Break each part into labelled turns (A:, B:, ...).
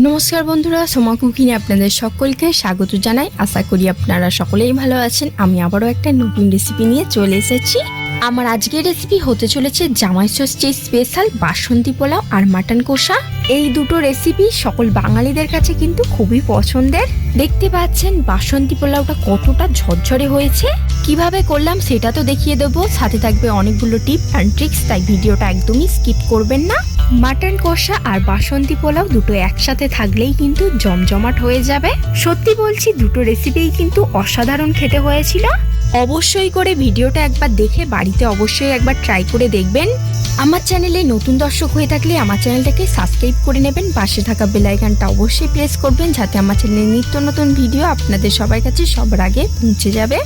A: নমস্কার বন্ধুরা, সোমা কুকিংয়ে আপনাদের সকলকে স্বাগত জানাই। আশা করি আপনারা সকলেই ভালো আছেন। আমি আবারও একটা নতুন রেসিপি নিয়ে চলে এসেছি। আমার আজকের রেসিপি হতে চলেছে জামাই ষষ্ঠী স্পেশাল বাসন্তী পোলাও আর মাটন কষা। এই দুটো রেসিপি সকল বাঙালিদের কাছে কিন্তু খুবই পছন্দের। দেখতে পাচ্ছেন বাসন্তী পোলাওটা কতটা ঝরঝরে হয়েছে। কীভাবে করলাম সেটা তো দেখিয়ে দেবো। সাথে থাকবে অনেকগুলো টিপ অ্যান্ড ট্রিক্স তাই ভিডিওটা একদমই স্কিপ করবেন না। মাটন কষা আর বাসন্তী পোলাও দুটো একসাথে থাকলেই কিন্তু জমজমাট হয়ে যাবে। সত্যি বলছি, দুটো রেসিপিই কিন্তু অসাধারণ খেতে হয়েছিল। অবশ্যই করে ভিডিওটা একবার দেখে বাড়িতে অবশ্যই একবার ট্রাই করে দেখবেন। আমার চ্যানেলে নতুন দর্শক হয়ে থাকলে আমার চ্যানেলটাকে সাবস্ক্রাইব করে নেবেন। পাশে থাকা বেল আইকনটা অবশ্যই প্রেস করবেন, যাতে আমার চ্যানেলের নিত্য নতুন ভিডিও আপনাদের সবার কাছে সবার আগে পৌঁছে যাবে।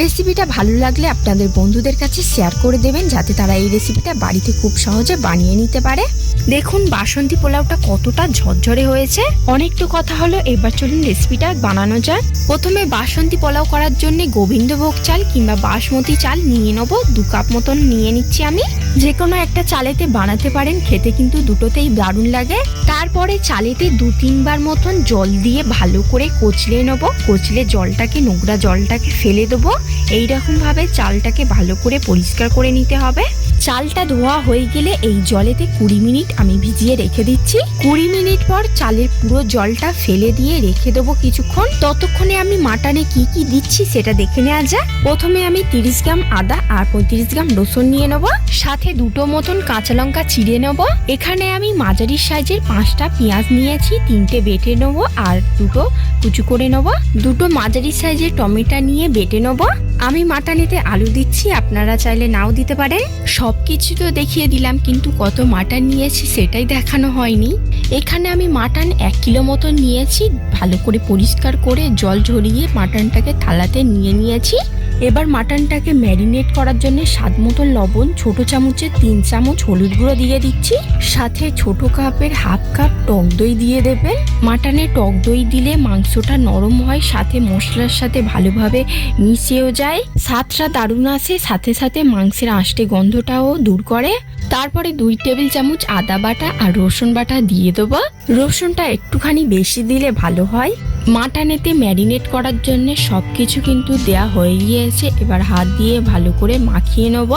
A: রেসিপিটা ভালো লাগলে আপনাদের বন্ধুদের কাছে শেয়ার করে দেবেন, যাতে তারা এই রেসিপিটা বাড়িতে খুব সহজে বানিয়ে নিতে পারে। দেখুন, বাসন্তী পোলাওটা কতটা ঝরঝরে হয়েছে। অনেক তো কথা হলো, এবার চলুন রেসিপিটা বানানো যাক। প্রথমে বাসন্তী পোলাও করার জন্য গোবিন্দভোগ চাল কিংবা বাসমতি চাল নিয়ে নেব। দু কাপ মতন নিয়ে নিচ্ছি আমি। যে কোনো একটা চালেতে বানাতে পারেন, খেতে কিন্তু দুটোতেই দারুণ লাগে। তারপরে চালেতে দু তিনবার মতন জল দিয়ে ভালো করে কচলে নেব। কচলে জলটাকে, নোংরা জলটাকে ফেলে দেবো। এইরকমভাবে চালটাকে ভালো করে পরিষ্কার করে নিতে হবে। চালটা ধোয়া হয়ে গেলে এই জলেতে কুড়ি মিনিট আমি ভিজিয়ে রেখে দিচ্ছি। কুড়ি মিনিট পর চালের পুরো জলটা ফেলে দিয়ে রেখে দেবো কিছুক্ষণ। ততক্ষণে আমি মাটানে কি কি দিচ্ছি সেটা দেখে নেওয়া যাক। প্রথমে আমি তিরিশ গ্রাম আদা আর পঁয়ত্রিশ গ্রাম রসুন নিয়ে নেব। সাথে দুটো মতন কাঁচা লঙ্কা চিড়ে নেব। এখানে আমি মাঝারি সাইজের পাঁচটা পেঁয়াজ নিয়েছি, তিনটে বেটে নেব আর দুটো কুচু করে নেব। দুটো মাঝারি সাইজের টমেটো নিয়ে বেটে নেব। আমি মাটানিতে আলু দিচ্ছি, আপনারা চাইলে নাও দিতে পারেন। সব কিছু তো দেখিয়ে দিলাম, কিন্তু কত মাটন নিয়েছি সেটাই দেখানো হয়নি। এখানে আমি মাটন এক কিলো মতো নিয়েছি, ভালো করে পরিষ্কার করে জল ঝরিয়ে মাটনটাকে থালাতে নিয়ে নিয়েছি। এবার মাটনটাকে ম্যারিনেট করার জন্য স্বাদ মতন লবণ, ছোট চামচে তিন চামচ হলুদ গুঁড়ো দিয়ে দিচ্ছি। সাথে ছোট কাপের হাফ কাপ টক দই দিয়ে দেবেন। মাটনে টক দই দিলে মাংসটা নরম হয়, সাথে মশলার সাথে ভালোভাবে মিশিয়েও যায়। স্বাদটা দারুণ আসে, সাথে সাথে মাংসের আষ্টে গন্ধটাও দূর করে। তারপরে দুই টেবিল চামচ আদা বাটা আর রসুন বাটা দিয়ে দেবো। রসুনটা একটুখানি বেশি দিলে ভালো হয়। মাটানেতে ম্যারিনেট করার জন্য সব কিছু কিন্তু দেয়া হয়ে গিয়েছে। এবার হাত দিয়ে ভালো করে মাখিয়ে নেব।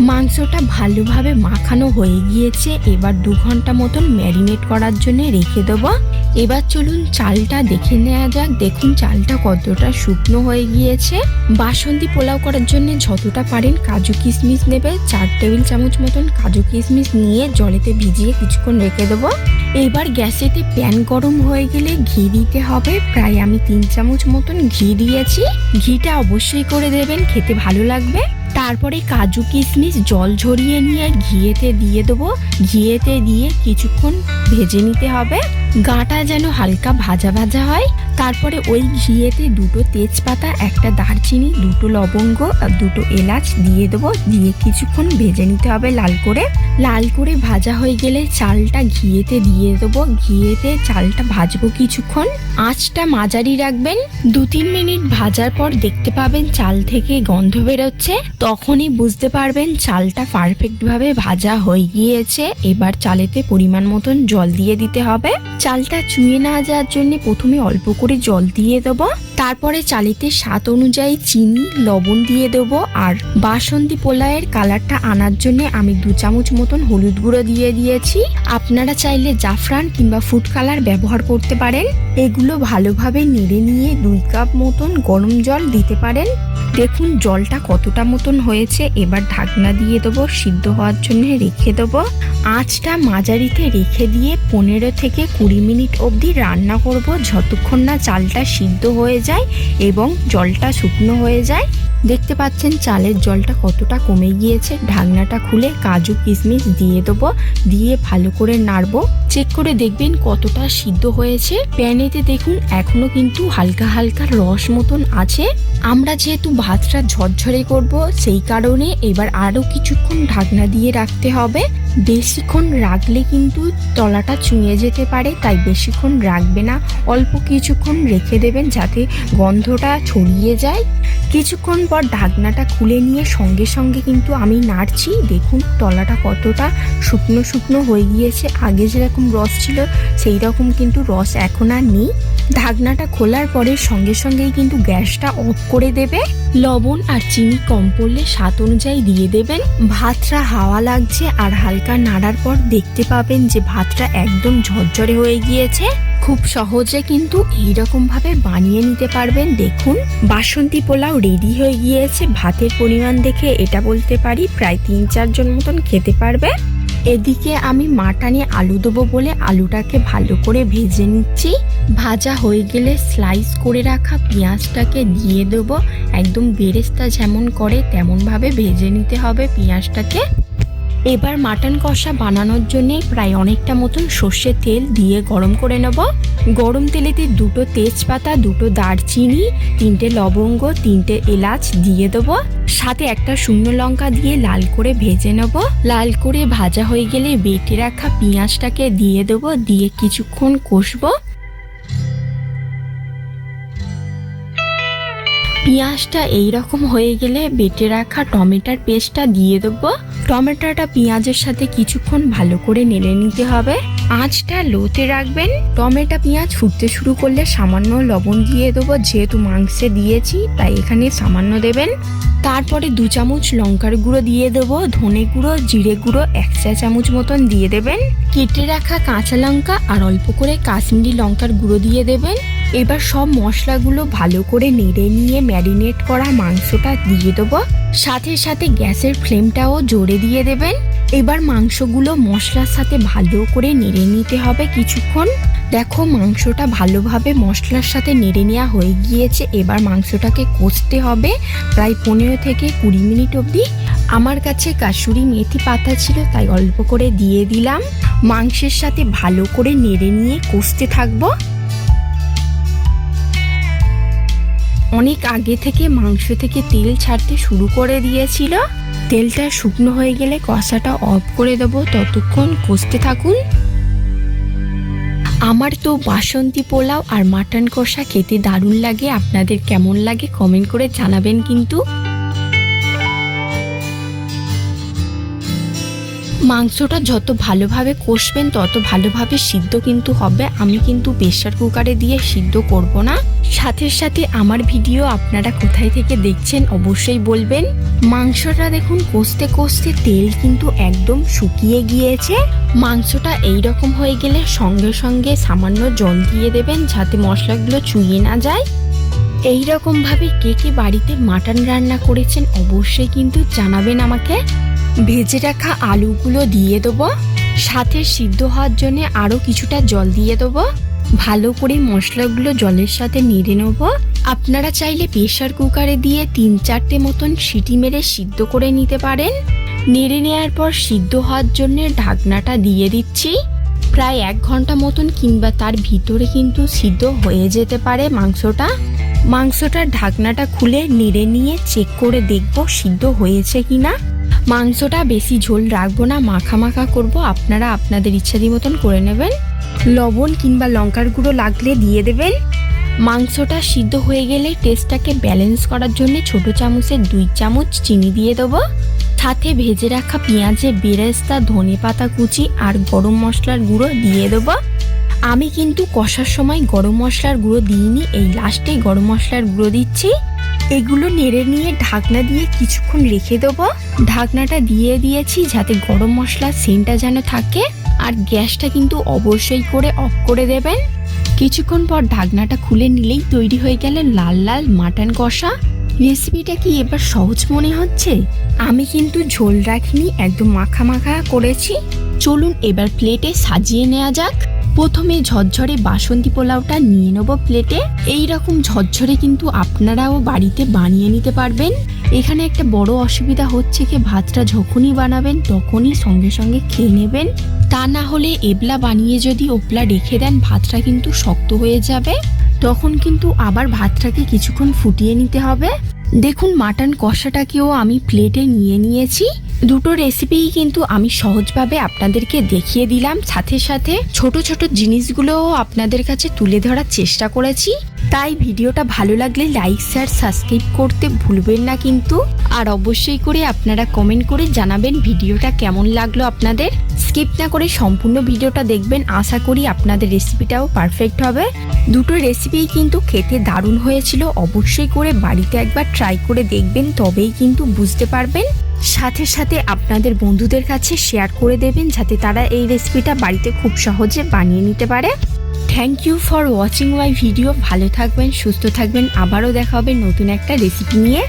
A: মাংসটা ভালোভাবে মাখানো হয়ে গিয়েছে, এবার দু ঘণ্টা মতন ম্যারিনেট করার জন্য রেখে দেবো। এবার চলুন চালটা দেখে নেওয়া যাক। দেখুন চালটা কতটা শুকনো হয়ে গিয়েছে। বাসন্তী পোলাও করার জন্য যতটা পারেন কাজু কিশমিশ নেবে। চার টেবিল চামচ মতন কাজু কিশমিশ নিয়ে জলেতে ভিজিয়ে কিছুক্ষণ রেখে দেবো। এবার গ্যাসেতে প্যান গরম হয়ে গেলে ঘি দিতে হবে। প্রায় আমি তিন চামচ মতন ঘি দিয়েছি। ঘিটা অবশ্যই করে দেবেন, খেতে ভালো লাগবে। তারপরে কাজু কিশমিশ জল ঝরিয়ে নিয়ে ঘিয়েতে দিয়ে দেবো। ঘিয়েতে দিয়ে কিছুক্ষণ ভেজে নিতে হবে। গাটা যেন হালকা ভাজা ভাজা হয়। তারপরে ওই ঘিয়েতে দুটো তেজপাতা, একটা দারচিনি, দুটো লবঙ্গ, আর দুটো এলাচ দিয়ে দেবো। দিয়ে কিছুক্ষণ ভেজে নিতে হবে লাল করে। লাল করে ভাজা হয়ে গেলে চালটা ঘিয়েতে দিয়ে দেবো। ঘিয়েতে চালটা ভাজবো কিছুক্ষণ। আঁচটা মাঝারি রাখবেন। দু তিন মিনিট ভাজার পর দেখতে পাবেন চাল থেকে গন্ধ বেরোচ্ছে। তখনই বুঝতে পারবেন চালটা পারফেক্টভাবে ভাজা হয়ে গিয়েছে। এবার চালেতে পরিমাণ মতন জল দিয়ে দিতে হবে। চালটা চুয়ে না যাওয়ার জন্য প্রথমে অল্প করে জল দিয়ে দেব। তারপরে চালিতে স্বাদ অনুযায়ী চিনি, লবণ দিয়ে দেব আর বাসন্তী পোলাওয়ের কালারটা আনার জন্য আমি দু চামচ মতন হলুদ গুঁড়ো দিয়ে দিয়েছি। আপনারা চাইলে জাফরান কিংবা ফুড কালার ব্যবহার করতে পারেন। এগুলো ভালোভাবে নেড়ে নিয়ে দুই কাপ মতন গরম জল দিতে পারেন। দেখুন, জলটা কতটা মতন হয়েছে। এবার ঢাকনা দিয়ে দেবো, সিদ্ধ হওয়ার জন্য রেখে দেবো। আঁচটা মাঝারিতে রেখে দিয়ে পনেরো থেকে কুড়ি মিনিট অবধি রান্না করব। যতক্ষণ না চালটা সিদ্ধ হয়ে যায় এবং জলটা শুকনো হয়ে যায় দেখতে পাচ্ছেন চালের জলটা কতটা কমে গিয়েছে। ঢাকনাটা খুলে কাজু কিশমিশ দিয়ে দেবো, দিয়ে ভালো করে নাড়বো। চেক করে দেখবেন কতটা সিদ্ধ হয়েছে। প্যানেতে দেখুন, এখনও কিন্তু হালকা হালকা রস মতন আছে। আমরা যেহেতু ভাতটা ঝরঝরে করব, সেই কারণে এবার আরও কিছুক্ষণ ঢাকনা দিয়ে রাখতে হবে। বেশিক্ষণ রাখলে কিন্তু তলাটা চুঁয়ে যেতে পারে, তাই বেশিক্ষণ রাখবে না। অল্প কিছুক্ষণ রেখে দেবেন যাতে গন্ধটা ছড়িয়ে যায়। কিছুক্ষণ পর ঢাকনাটা খুলে নিয়ে সঙ্গে সঙ্গে কিন্তু আমি নাড়ছি। দেখুন, তলাটা কতটা শুকনো শুকনো হয়ে গিয়েছে। আগে যেরকম রস ছিল সেই রকম কিন্তু রস এখন আর নেই। ঢাকনাটা খোলার পরে সঙ্গে সঙ্গেই কিন্তু গ্যাসটা অফ করে দেবে। লবণ আর চিনি কম পড়লে স্বাদ অনুযায়ী দিয়ে দেবেন। ভাতটা হাওয়া লাগছে আর হালকা নাড়ার পর দেখতে পাবেন যে ভাতটা একদম ঝরঝরে হয়ে গিয়েছে। খুব সহজে কিন্তু এইরকম ভাবে বানিয়ে নিতে পারবেন। দেখুন, বাসন্তী পোলাও রেডি হয়ে গিয়েছে। ভাতের পরিমাণ দেখে এটা বলতে পারি, প্রায় তিন চারজন মতন খেতে পারবে। এদিকে আমি মাটানে আলু দেবো বলে আলুটাকে ভালো করে ভেজে নিচ্ছি। ভাজা হয়ে গেলে স্লাইস করে রাখা পেঁয়াজটাকে দিয়ে দেবো। একদম বেরেস্তা যেমন করে তেমনভাবে ভেজে নিতে হবে পেঁয়াজটাকে। এবার মাটন কষা বানানোর জন্য প্রায় অনেকটা মতন সর্ষের তেল দিয়ে গরম করে নেব। গরম তেলেতে দুটো তেজপাতা, দুটো দারচিনি, তিনটে লবঙ্গ, তিনটে এলাচ দিয়ে দেবো। সাথে একটা শুকনো লঙ্কা দিয়ে লাল করে ভেজে নেব। লাল করে ভাজা হয়ে গেলে বেটে রাখা পেঁয়াজটাকে দিয়ে দেবো। দিয়ে কিছুক্ষণ কষবো। পেঁয়াজটা এই রকম হয়ে গেলে বেটে রাখা টমেটোর পেস্টটা দিয়ে দেবো। টমেটোটা পেঁয়াজের সাথে কিছুক্ষণ ভালো করে নেড়ে নিতে হবে। আঁচটা লোতে রাখবেন। টমেটো পেঁয়াজ ফুটতে শুরু করলে সামান্য লবণ দিয়ে দেবো, যেহেতু মাংসে দিয়েছি, তাই এখানে সামান্য দেবেন। তারপরে দু চামচ লঙ্কার গুঁড়ো দিয়ে দেবো, ধনে গুঁড়ো, জিরে গুঁড়ো, এক চা চামচ মতন দিয়ে দেবেন। কেটে রাখা কাঁচা লঙ্কা আর অল্প করে কাশ্মীরি লঙ্কার গুঁড়ো দিয়ে দেবেন। এবার সব মশলাগুলো ভালো করে নেড়ে নিয়ে ম্যারিনেট করা মাংসটা দিয়ে দেবো। সাথে সাথে গ্যাসের ফ্লেমটাও জোরে দিয়ে দেবেন। এবার মাংসগুলো মশলার সাথে ভালো করে নেড়ে নিতে হবে কিছুক্ষণ। দেখো মাংসটা ভালোভাবে মশলার সাথে নেড়ে নেওয়া হয়ে গিয়েছে। এবার মাংসটাকে কষতে হবে প্রায় পনেরো থেকে কুড়ি মিনিট অবধি। আমার কাছে কাসুরি মেথি পাতা ছিল, তাই অল্প করে দিয়ে দিলাম। মাংসের সাথে ভালো করে নেড়ে নিয়ে কষতে থাকব। অনেক আগে থেকে মাংস থেকে তেল ছাড়তে শুরু করে দিয়েছিল। তেলটা শুকনো হয়ে গেলে কষাটা অফ করে দেবো। ততক্ষণ কষতে থাকুন। আমার তো বাসন্তী পোলাও আর মাটন কষা খেতে দারুণ লাগে। আপনাদের কেমন লাগে কমেন্ট করে জানাবেন কিন্তু। মাংসটা যত ভালোভাবে কষবেন, তত ভালোভাবে সিদ্ধ কিন্তু হবে। আমি কিন্তু প্রেশার কুকারে দিয়ে সিদ্ধ করব না। সাথে সাথে আমার ভিডিও আপনারা কোথায় থেকে দেখছেন অবশ্যই বলবেন। মাংসটা দেখুন, কষতে কষতে তেল কিন্তু একদম শুকিয়ে গিয়েছে। মাংসটা এই রকম হয়ে গেলে সঙ্গে সঙ্গে সামান্য জল দিয়ে দেবেন যাতে মশলাগুলো চুইয়ে না যায়। এই রকম ভাবে কে কে বাড়িতে মাটন রান্না করেছেন অবশ্যই কিন্তু জানাবেন আমাকে। ভেজে রাখা আলুগুলো দিয়ে দেবো। সাথে সিদ্ধ হওয়ার জন্য আরও কিছুটা জল দিয়ে দেবো। ভালো করে মশলাগুলো জলের সাথে নেড়ে নেব। আপনারা চাইলে প্রেশার কুকারে দিয়ে তিন চারটে মতন সিটি মেরে সিদ্ধ করে নিতে পারেন। নেড়ে নেওয়ার পর সিদ্ধ হওয়ার জন্য ঢাকনাটা দিয়ে দিচ্ছি। প্রায় এক ঘণ্টা মতন কিংবা তার ভিতরে কিন্তু সিদ্ধ হয়ে যেতে পারে মাংসটা। মাংসটার ঢাকনাটা খুলে নেড়ে নিয়ে চেক করে দেখব সিদ্ধ হয়েছে কিনা। মাংসটা বেশি ঝোল রাখব না, মাখা মাখা করব। আপনারা আপনাদের ইচ্ছাদি মতন করে নেবেন। লবণ কিংবা লঙ্কার গুঁড়ো লাগলে দিয়ে দেবেন। মাংসটা সিদ্ধ হয়ে গেলে টেস্টটাকে ব্যালেন্স করার জন্য ছোট চামচের দুই চামচ চিনি দিয়ে দেবো। সাথে ভেজে রাখা পেঁয়াজে বেরেস্তা, ধনে পাতা কুচি আর গরম মশলার গুঁড়ো দিয়ে দেবো। আমি কিন্তু কষার সময় গরম মশলার গুঁড়ো দিইনি, এই লাস্টে গরম মশলার গুঁড়ো দিচ্ছি। এগুলো নেড়ে নিয়ে ঢাকনা দিয়ে কিছুক্ষণ রেখে দেবো। ঢাকনাটা দিয়ে দিয়েছি যাতে গরম মশলার সেন্টটা যেন থাকে। আর গ্যাসটা কিন্তু অবশ্যই করে অফ করে দেবেন। কিছুক্ষণ পর ঢাকনাটা খুলে নিলেই তৈরি হয়ে গেল লাল লাল মাটন কষা। রেসিপিটা কি এবার সহজ মনে হচ্ছে? আমি কিন্তু ঝোল রাখিনি, একদম মাখা মাখা করেছি। চলুন এবার প্লেটে সাজিয়ে নেওয়া যাক। প্রথমে ঝরঝরে বাসন্তী পোলাওটা নিয়ে নেব প্লেটে। এই রকম ঝরঝরে কিন্তু আপনারাও বাড়িতে বানিয়ে নিতে পারবেন। এখানে একটা বড় অসুবিধা হচ্ছে কি, ভাতটা যখনই বানাবেন তখনই সঙ্গে সঙ্গে খেয়ে নেবেন। তা না হলে এবলা বানিয়ে যদি ওপলা রেখে দেন, ভাতটা কিন্তু শক্ত হয়ে যাবে। তখন কিন্তু আবার ভাতটাকে কিছুক্ষণ ফুটিয়ে নিতে হবে। দেখুন, মাটন কষাটাকেও আমি প্লেটে নিয়ে নিয়েছি। দুটো রেসিপিই কিন্তু আমি সহজভাবে আপনাদেরকে দেখিয়ে দিলাম। সাথে সাথে ছোট ছোট জিনিসগুলোও আপনাদের কাছে তুলে ধরার চেষ্টা করেছি। তাই ভিডিওটা ভালো লাগলে লাইক শেয়ার সাবস্ক্রাইব করতে ভুলবেন না কিন্তু। আর অবশ্যই করে আপনারা কমেন্ট করে জানাবেন ভিডিওটা কেমন লাগল আপনাদের। স্কিপ না করে সম্পূর্ণ ভিডিওটা দেখবেন। আশা করি আপনাদের রেসিপিটাও পারফেক্ট হবে। দুটো রেসিপিই কিন্তু খেতে দারুণ হয়েছিল। অবশ্যই করে বাড়িতে একবার ট্রাই করে দেখবেন, তবেই কিন্তু বুঝতে পারবেন। সাথে সাথে আপনাদের বন্ধুদের কাছে শেয়ার করে দেবেন, যাতে তারা এই রেসিপিটা বাড়িতে খুব সহজে বানিয়ে নিতে পারে। Thank you for watching my video ভালো থাকবেন, সুস্থ থাকবেন। আবারও দেখা হবে নতুন একটা রেসিপি নিয়ে।